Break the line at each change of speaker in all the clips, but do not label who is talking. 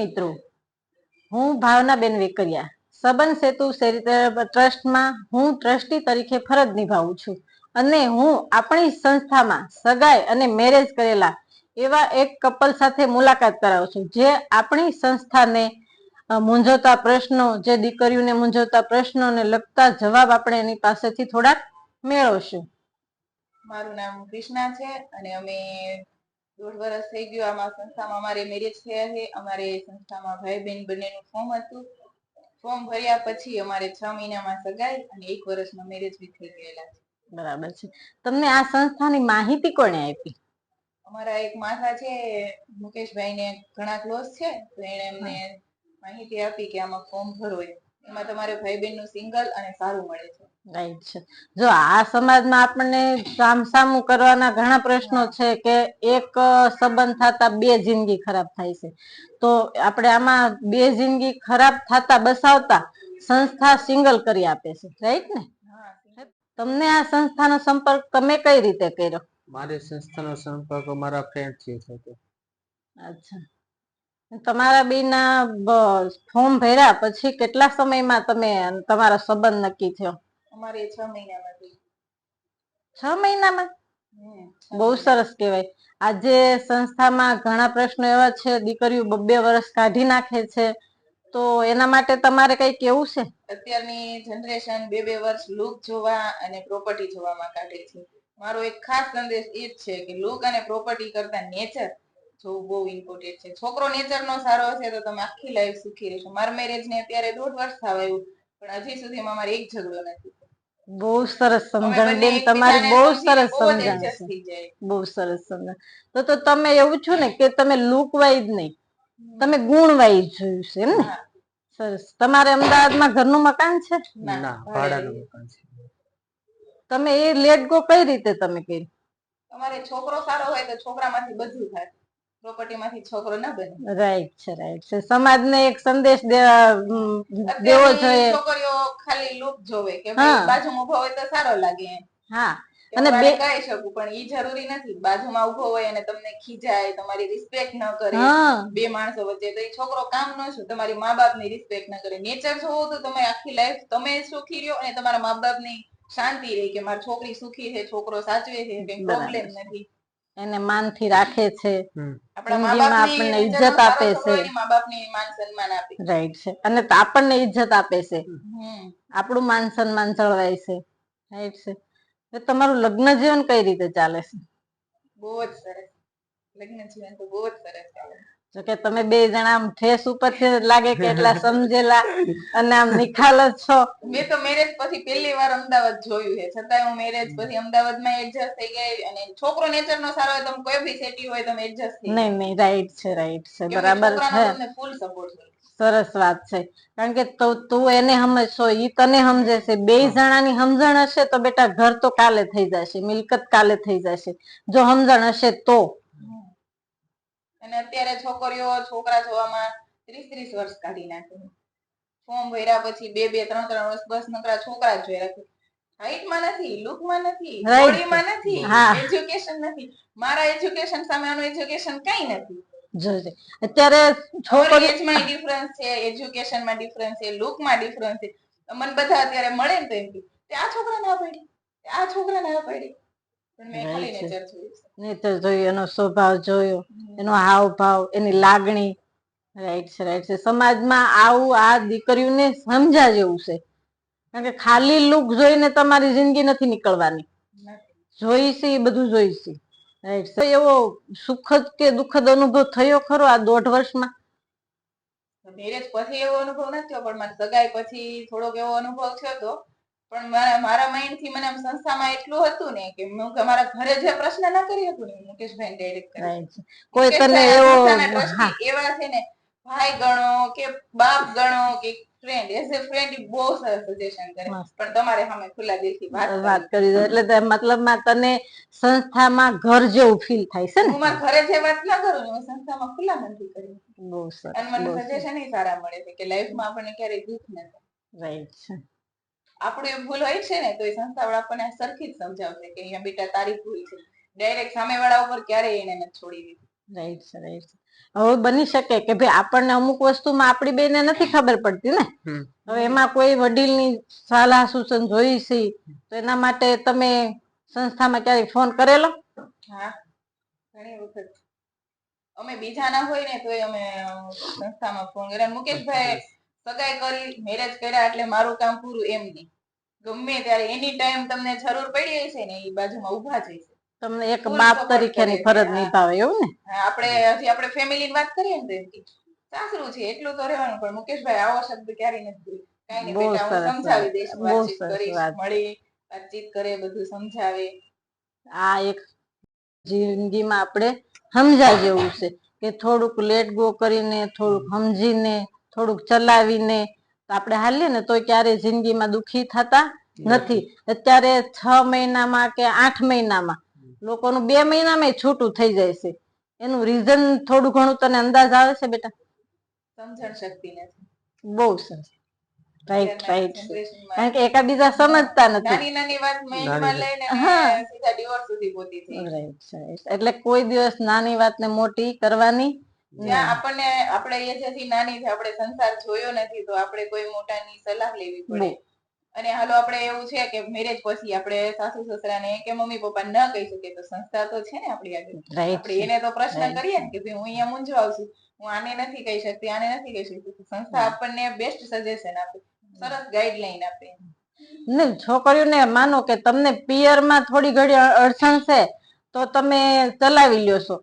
મિત્રો. હું ભાવનાબેન વેકરિયા. સબન સેતુ ચેરિટેબલ ટ્રસ્ટમાં હું ટ્રસ્ટી તરીકે ફરજ નિભાવું છું. અને હું આપણી સંસ્થામાં સગાઈ અને મેરેજ કરેલા એવા એક કપલ સાથે મુલાકાત કરાવું છું. જે આપણી સંસ્થાને મૂંઝવતા પ્રશ્નો, જે દીકરીઓને મૂંઝવતા પ્રશ્નોને લગતા જવાબ આપણે એની પાસેથી થોડાક મેળવશું.
મારું નામ કૃષ્ણા છે અને અમે દોઢ વર્ષ થઈ ગયું આમાં સંસ્થામાં અમારે મેરેજ થયા છે. અમારે સંસ્થામાં ભાઈ બહેન બંનેનું ફોર્મ હતું. ફોર્મ ભર્યા પછી અમારે છ મહિનામાં સગાઈ અને એક વર્ષમાં મેરેજ બી થઈ ગયેલા છે.
બરાબર છે. તમને આ સંસ્થાની માહિતી કોણે આપી?
અમારા એક માસા છે મુકેશભાઈને ઘણા ક્લોઝ છે તો એણે અમને માહિતી આપી કે આમાં ફોર્મ ભરો એમ. એમાં તમારે ભાઈ બહેનનું સિંગલ અને સારું મળે છે.
રાઈટ છે. જો આ સમાજમાં આપણને સામસામું કરવાના ઘણા પ્રશ્નો છે કે એક સંબંધ થતા બે જિંદગી ખરાબ થાય છે. તો આપણે આમાં બે જિંદગી ખરાબ થતા બસાવતા સંસ્થા સિંગલ કરી આપે છે. રાઈટ ને? તમને આ સંસ્થાનો સંપર્ક તમે કઈ રીતે કર્યો?
મારી સંસ્થાનો સંપર્ક મારા ફ્રેન્ડથી થતો.
અચ્છા. તમારા બેના ફોર્મ ભર્યા પછી કેટલા સમયમાં તમે તમારા સંબંધ નક્કી થયો?
અમારે છ મહિનામાં
છ મહિનામાં? બહુ સરસ કહેવાય. આજે સંસ્થામાં ઘણા પ્રશ્નો એવા છે દીકરીઓ બબ્બે વર્ષ કાઢી નાખે છે. તો એના માટે તમારે કઈ કેવું છે?
અત્યારની જનરેશન બે બે વર્ષ લુક જોવા અને પ્રોપર્ટી જોવામાં કાઢે છે. મારો એક ખાસ સંદેશ એ જ છે કે લુક અને પ્રોપર્ટી કરતા નેચર જોવું બહુ ઇમ્પોર્ટન્ટ છે. છોકરો નેચર નો સારો હશે તો તમે આખી લાઈફ સુખી રહેશો. મારા મેરેજ ને અત્યારે દોઢ વર્ષ થવા આવ્યું પણ હજી સુધીમાં મારે એક ઝઘડો નથી
બહુ સરસ સમજણ
બેન
તમારી બહુ સરસ સમજણ છે. બહુ સરસ સમજણ. તો તો તમે એવું છો ને કે તમે લુક વાઇઝ નહીં તમે ગુણ વાઇઝ જોયું છે એમ ને? સરસ. તમારે અમદાવાદમાં ઘરનું મકાન છે?
ના,
ના ભાડાનું મકાન છે.
તમે એ લેટ ગો કઈ રીતે તમે કરી
તમારે છોકરો સારો હોય તો છોકરામાંથી બધું થાય. પ્રોપર્ટી માંથી છોકરો ના બને.
રાઈટ છે રાઈટ છે. સમાજને એક સંદેશ દેવો જોઈએ.
છોકરીઓ ખાલી લુક જોવે કે બાજુ ઊભો હોય તો સારો લાગે
હા.
અને બે કહી શકું પણ એ જરૂરી નથી. બાજુમાં ઊભો હોય અને તમને ખીજાય તમારી રિસ્પેક્ટ ન કરે. બે માણસો વચ્ચે તો એ છોકરો કામ ન શું? તમારી મા બાપની રિસ્પેક્ટ ન કરે. નેચર જોવો તો તમે આખી લાઈફ તમે સુખી રહ્યો અને તમારા મા બાપની શાંતિ રહી કે મારી છોકરી સુખી છે છોકરો સાચવે છે કઈ પ્રોબ્લેમ. નથી.
એને માનથી રાખે છે. આપણને ઇજ્જત આપે છે. રાઈટ છે. અને આપણને ઇજ્જત આપે છે.
હમ.
આપણું માન સન્માન જળવાય છે. રાઈટ છે. તો તમારું લગ્ન જીવન કઈ રીતે ચાલે છે?
બહુ જ સરસ. લગ્ન જીવન તો બહુ જ સરસ ચાલે
કે તમે બે જણા આમ ફેસ ઉપરથી લાગે કે એટલા સમજેલા અને આમ નિખાલ જ છો.
મેં તો મેરેજ પછી પહેલી વાર અમદાવાદ જોયું છે. છતાં હું મેરેજ પછી અમદાવાદમાં એડજસ્ટ થઈ ગઈ અને છોકરો નેચર નો સારો હોય તમે કોઈ બી સેટી હોય તમે એડજસ્ટ થઈ
નહીં નહીં રાઈટ છે રાઈટ છે બરાબર છે.
ફૂલ સપોર્ટ
સરસ વાત છે. કારણ કે તો તું એને સમજશો ઈ તને સમજે છે બે જણાની સમજણ હશે તો બેટા ઘર તો કાલે થઈ જશે મિલકત કાલે થઈ જશે. જો સમજણ હશે તો.
અને અત્યારે છોકરીઓ છોકરા જોવામાં ત્રીસ ત્રીસ વર્ષ કાઢી નાખે ફોર્મ ભર્યા પછી બે બે ત્રણ ત્રણ વર્ષ બસ નકરા છોકરા જ જોયા રાખે. હાઈટમાં નથી લુકમાં નથી. બોડીમાં નથી એજ્યુકેશન નથી. મારા એજ્યુકેશન સામેનું એજ્યુકેશન કઈ નથી.
જોજે અત્યારે છોકરી
એજમાં ડિફરન્સ છે એજ્યુકેશનમાં ડિફરન્સ છે લુકમાં ડિફરન્સ છે. મને બધા અત્યારે મળે ને તો એમ કે આ છોકરા ના પડી આ છોકરા ના પડી.
નેતર જોયું એનો સ્વભાવ જોયો. એનો હાવભાવ એની લાગણી. રાઈટ છે રાઈટ છે. સમાજમાં આવું આ દીકરીઓને સમજા જેવું છે. કારણ કે ખાલી લુક જોઈને તમારી જિંદગી નથી નીકળવાની. જોઈશે એ બધું જોઈશે રાઈટ છે. એવો સુખદ કે દુઃખદ અનુભવ થયો ખરો આ દોઢ વર્ષમાં?
મેરેજ પછી એવો અનુભવ નથી થયો પણ મને સગાઈ પછી થોડોક એવો અનુભવ થયો હતો પણ મારા મારા માઇન્ડથી મને સંસ્થામાં એટલું હતું ને કે હું મારા ઘરે જે પ્રશ્ન ના કરી હતું ને મુકેશભાઈ ડાયરેક્ટ કરી
કોઈ તને એવો
એવા છે ને ભાઈ ગણો કે બાપ ગણો કે ફ્રેન્ડ એઝ એ ફ્રેન્ડ બહુ સરસ સજેશન કરે. પણ તમારે સામે ખુલ્લા દિલથી વાત
વાત કરી દો એટલે મતલબ મતલબમાં તને સંસ્થામાં ઘર જેવું ફીલ થાય છે ને?
હું મારા ઘરે જે વાત ના કરું ને હું સંસ્થામાં ખુલ્લા મનથી કરી
બહુ સરસ
અને મને સજેશન સારા મળે છે કે લાઈફમાં આપણને ક્યારેય દુઃખ ન થાય.
રાઈટ છે.
આપણું એ ભૂલ હોય છે ને તો એ સંસ્થાવાળા આપણને સરખી જ સમજાવશે કે અહીંયા બેટા તારી ભૂલ છે. ડાયરેક્ટ સામેવાળા ઉપર ક્યારેય એને નથી છોડી દીધી.
રાઈટ છે રાઈટ હવે બની શકે કે ભાઈ આપણને અમુક વસ્તુમાં આપણી બેને નથી ખબર પડતી ને. હવે એમાં કોઈ વડીલની સલાહ સૂચન જોઈ છે તો એના માટે તમે સંસ્થામાં ક્યારેય ફોન કરેલો?
હા ઘણી વખત. અમે બીજા ના હોય ને તોય અમે સંસ્થામાં ફોન કર્યા. મુકેશભાઈ સગાઈ કરી મેરેજ કર્યા એટલે મારું કામ પૂરું એમ નહીં. ગમે ત્યારે એની ટાઈમ તમને જરૂર પડી હશે ને એ બાજુમાં ઊભા જ
તમને એક બાપ તરીકેની ફરજ નિભાવે એવું ને?
આપણે હજી આપણે ફેમિલી વાત કરીએ ને સાસરું છે એટલું તો રહેવાનું પણ મુકેશભાઈ આવો શબ્દ ક્યારેય નથી. કાંઈ નહીં બેટા હું સમજાવી દઈશ વાતચીત કરીશ મળી વાતચીત કરે બધું સમજાવે.
આ એક જિંદગીમાં આપણે સમજા જેવું છે કે થોડુંક લેટ ગો કરીને થોડુંક સમજીને થોડુંક ચલાવીને આપણે હાલીએ ને તો ક્યારે જિંદગીમાં દુખી થતા નથી. અત્યારે છ મહિનામાં કે આઠ મહિનામાં લોકોનું બે મહિનામાં છૂટું થઈ જાય છે. એનું રીઝન થોડું ઘણું તને અંદાજ આવે છે બેટા?
સમજણ શક્તિ નથી.
બહુ સરસ રાઈટ રાઈટ કારણ કે એકાબીજા સમજતા નથી.
નાની નાની વાત માઇન્ડમાં લઈને
હા.
સીધા ડિવોર્સ સુધી પહોંચી થઈ
રાઈટ. એટલે કોઈ દિવસ નાની વાતને મોટી કરવાની
જ્યાં આપણને આપણે એજેથી નાની છે આપણે સંસાર જોયો નથી તો આપણે કોઈ મોટાની સલાહ લેવી પડે. અને હાલો આપણે એવું છે કે મેરેજ પછી આપણે સાસુ સસરાને કે મમ્મી પપ્પા ન કહી શકીએ તો સંસ્થા તો છે ને આપણી આગળ. આપણે એને તો પ્રશ્ન કરીએ કે ભાઈ હું અહીંયા મૂંઝવાઉં છું હું આને નથી કહી શકતી આને નથી કહી શકતી. સંસ્થા આપણને બેસ્ટ સજેશન આપે સરસ ગાઈડલાઈન આપે.
ને છોકરીઓને માનો કે તમને પિયરમાં થોડી ઘડી અડચણ છે તો તમે ચલાવી લ્યો છો.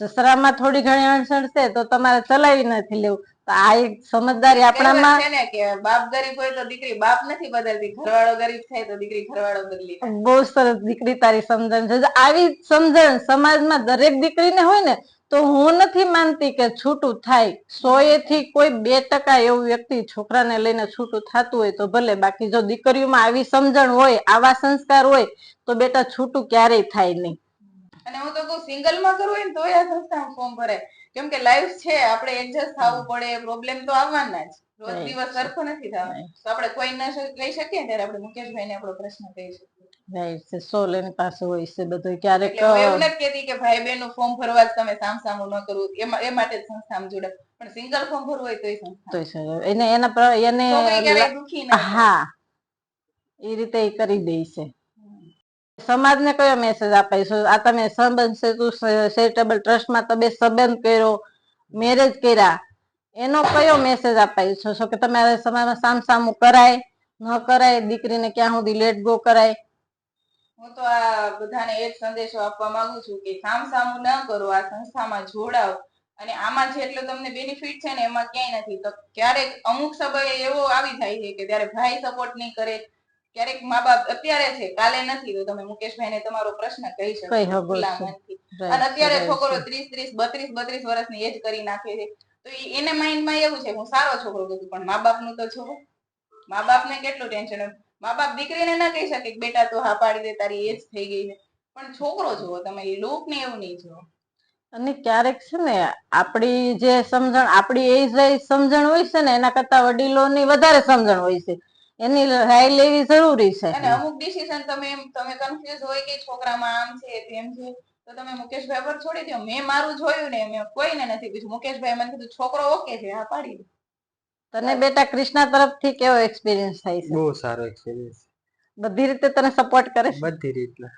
સસરામાં થોડી ઘણી અણસણ છે તો તમારે ચલાવી નથી લેવું. તો આ એક સમજદારી આપણામાં
છે ને કે બાપ ગરીબ હોય તો દીકરી બાપ નથી બદલતી ઘરવાળો ગરીબ થાય તો દીકરી ઘરવાળો બદલી
બહુ સરસ દીકરી તારી સમજણ છે. આવી સમજણ સમાજમાં દરેક દીકરીને હોય ને તો હું નથી માનતી કે છૂટું થાય. સો થી કોઈ બે ટકા એવું વ્યક્તિ છોકરાને લઈને છૂટું થતું હોય તો ભલે. બાકી જો દીકરીઓમાં આવી સમજણ હોય આવા સંસ્કાર હોય તો બેટા છૂટું ક્યારેય થાય નહીં.
અને હું તો કહું સિંગલમાં કરવું હોય ને તોય આ સંસ્થામાં ફોર્મ ભરાય. કેમ કે લાઈફ છે આપણે એડજસ્ટ થવું પડે પ્રોબ્લેમ તો આવવાના જ. રોજ દિવસ સરખો નથી થવાનો. તો આપણે કોઈ ન કહી શકીએ ત્યારે આપણે મુકેશભાઈ ને આપણો પ્રશ્ન કહી શકીએ.
રાઈટ છે સોલ એની પાસે હોય છે બધું ક્યારેક
એવું નથી કહેતી કે ભાઈ બહેનનું ફોર્મ ભરવા તમે સામ સામું ન કરવું એ માટે જ સંસ્થામાં જોડાય. પણ સિંગલ ફોર્મ ભરવું હોય તોય સંસ્થા
એને એના એને. હા. એ રીતે કરી દે છે. સમાજને કયો મેસેજ આપીશું આ તમે સંબંધ સેતુ ચેરિટેબલ ટ્રસ્ટમાં તમે સંબંધ કર્યો મેરેજ કર્યા. એનો કયો મેસેજ આપાય છો? કે તમારે સમાજમાં સામસામું કરાય, ન કરાય, દીકરીને ક્યાં સુધી લેટ ગો કરાય?
હું તો આ બધાને એક સંદેશો આપવા માંગુ છું કે સામ સામું ન કરો, આ સંસ્થામાં જોડાઓ. અને આમાં જેટલો તમને બેનિફિટ છે ને, એમાં ક્યાંય નથી. તો ક્યારેક અમુક સમયે એવો આવી જાય છે કે ત્યારે ભાઈ સપોર્ટ નહીં કરે ક્યારેક મા બાપ અત્યારે છે કાલે નથી તો તમે મુકેશભાઈને તમારો પ્રશ્ન કહી શકો. અને અત્યારે છોકરો ત્રીસ ત્રીસ બત્રીસ બત્રીસ વર્ષની એજ કરી નાખે છે. તો એને માઇન્ડમાં એવું છે હું સારો છોકરો ગોતું પણ મા બાપનું તો છો મા બાપને કેટલું ટેન્શન મા બાપ દીકરીને ના કહી શકે કે બેટા તો હા પાડી દે તારી એજ થઈ ગઈ છે. પણ છોકરો જુઓ તમે લુક ને એવું નહીં જુઓ.
અને ક્યારેક છે ને આપણી જે સમજણ આપણી એજ સમજણ હોય છે ને એના કરતા વડીલોની વધારે સમજણ હોય છે. એની રાય લેવી જરૂરી છે.
અને અમુક ડિસિઝન તમે તમે કન્ફ્યુઝ હોય કે છોકરામાં આમ છે તેમ છે તો તમે મુકેશભાઈ પર છોડી દો. મેં મારું જોયું ને મેં કોઈને નથી પૂછ્યું. મુકેશભાઈ મને કીધું છોકરો ઓકે છે હા પાડી દે.
તને બેટા કૃષ્ણા તરફથી કેવો એક્સપિરિયન્સ થાય છે?
બહુ સારો એક્સપિરિયન્સ
બધી રીતે તને સપોર્ટ કરે છે?
બધી રીતના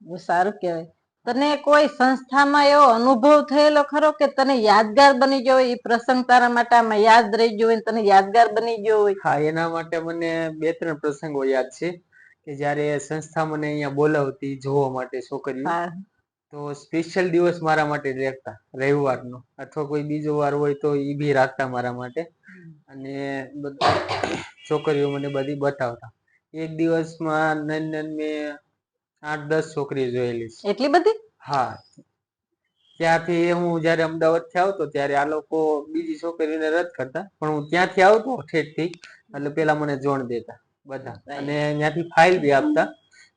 બહુ સારું કહેવાય. તને કોઈ સંસ્થામાં એવો અનુભવ થયેલો ખરો કે તને યાદગાર બની ગયો હોય? એ પ્રસંગ તારા માટે આમાં યાદ રહી ગયો હોય તને યાદગાર બની ગયો હોય?
હા એના માટે મને બે ત્રણ પ્રસંગો યાદ છે કે જ્યારે સંસ્થા મને અહીંયા બોલાવતી જોવા માટે છોકરીઓ. તો સ્પેશિયલ દિવસ મારા માટે રાખતા રવિવારનો. અથવા કોઈ બીજો વાર હોય તો એ બી રાખતા મારા માટે. અને છોકરીઓ મને બધી બતાવતા. એક દિવસમાં નન નન મેં આઠ દસ છોકરી જોયેલી છે.
એટલી બધી?
હા. ત્યાંથી હું જયારે અમદાવાદથી આવતો ત્યારે આ લોકો બીજી છોકરીને રદ કરતા. પણ હું ત્યાંથી આવતો ઠેઠથી એટલે પેલા મને જોણ દેતા બધા. અને ત્યાંથી ફાઇલ બી આપતા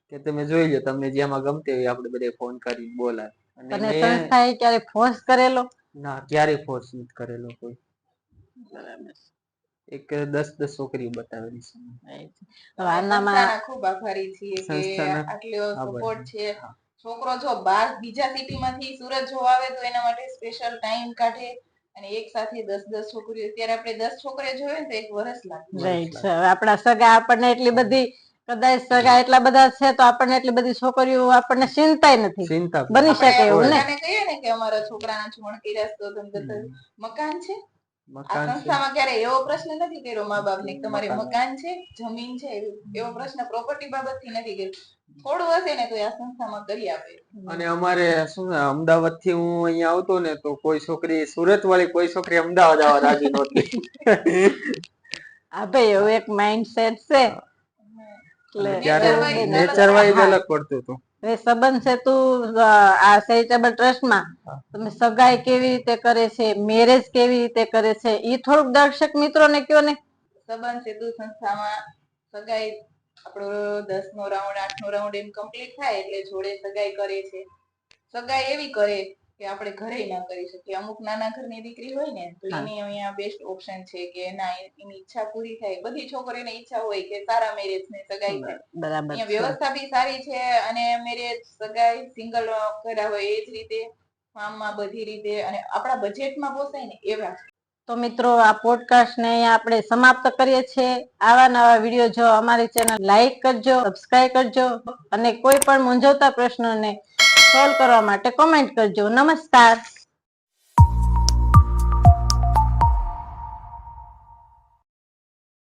કે તમે જોઈ લો તમને જેમાં ગમતી હોય આપણે બધે ફોન કરી બોલાય અને
સંસ્થાએ ક્યારે ફોર્સ કરેલો?
ના ક્યારે ફોર્સ નથી કરેલો કોઈ. એક દસ દસ છોકરીઓ બતાવેલી છે.
હવે આનામાં
ખૂબ આભારી છીએ કે આટલો સપોર્ટ છે. છોકરો જો બાર બીજા સિટી માંથી સુરત જોવા આવે તો એના માટે સ્પેશિયલ ટાઈમ કાઢે અને એક સાથે દસ દસ છોકરીઓ. અત્યારે આપણે દસ છોકરીઓ જોઈએ ને તો એક વર્ષ લાગે
રાઈટ આપણા સગા આપણને એટલી બધી કદાચ સગા એટલા બધા છે તો આપણને એટલી બધી છોકરીઓ આપણને ચિંતા નથી.
ચિંતા
બની શકે એવું ને
કહીએ ને કે અમારા છોકરાના છોણ કર્યા તો મકાન છે? આ સંસ્થામાં ક્યારે એવો પ્રશ્ન નથી કર્યો મા બાપને કે તમારે
મકાન.
છે જમીન છે એવો- પ્રશ્ન પ્રોપર્ટી બાબતથી નથી કર્યો. થોડું હશે ને તો આ સંસ્થામાં કરી આપે.
અને અમારે શું અમદાવાદથી હું અહીંયા આવતો ને તો કોઈ છોકરી સુરત વાળી કોઈ છોકરી અમદાવાદ આવવા રાજી નહોતી.
હા ભાઈ એવું એક માઇન્ડ સેટ છે
નેચર વાઇઝ અલગ પડતું હતું.
એ સંબંધ છે તું આ ચેરિટેબલ ટ્રસ્ટમાં તમે સગાઈ કેવી રીતે કરે છે મેરેજ કેવી રીતે કરે છે એ થોડુંક દર્શક મિત્રોને કયો ને?
સંબંધ સેતુ સંસ્થામાં સગાઈ આપણો દસ નો રાઉન્ડ આઠ નો રાઉન્ડ એમ કમ્પ્લીટ થાય એટલે જોડે સગાઈ કરે છે. સગાઈ એવી કરે કે આપણે ઘરે ના કરી શકીએ. અમુક નાના ઘરની દીકરી હોય ને તો એની અહીંયા બેસ્ટ ઓપ્શન છે કે ના એની ઈચ્છા પૂરી થાય. બધી છોકરીઓને ઈચ્છા હોય કે સારા મેરેજ ને સગાઈ થાય.
બરાબર
વ્યવસ્થા બી સારી છે અને મેરેજ સગાઈ સિંગલ કર્યા હોય એ જ રીતે ફાર્મમાં બધી રીતે અને આપણા બજેટમાં પોસાય ને એવા.
તો મિત્રો આ પોડકાસ્ટ ને અહીંયા આપણે સમાપ્ત કરીએ છીએ. આવા નવા વીડિયો જો અમારી ચેનલ લાઈક કરજો સબસ્ક્રાઈબ કરજો અને કોઈ પણ મૂંઝવતા પ્રશ્નોને સોલ્વ કરવા માટે કોમેન્ટ કરજો. નમસ્કાર.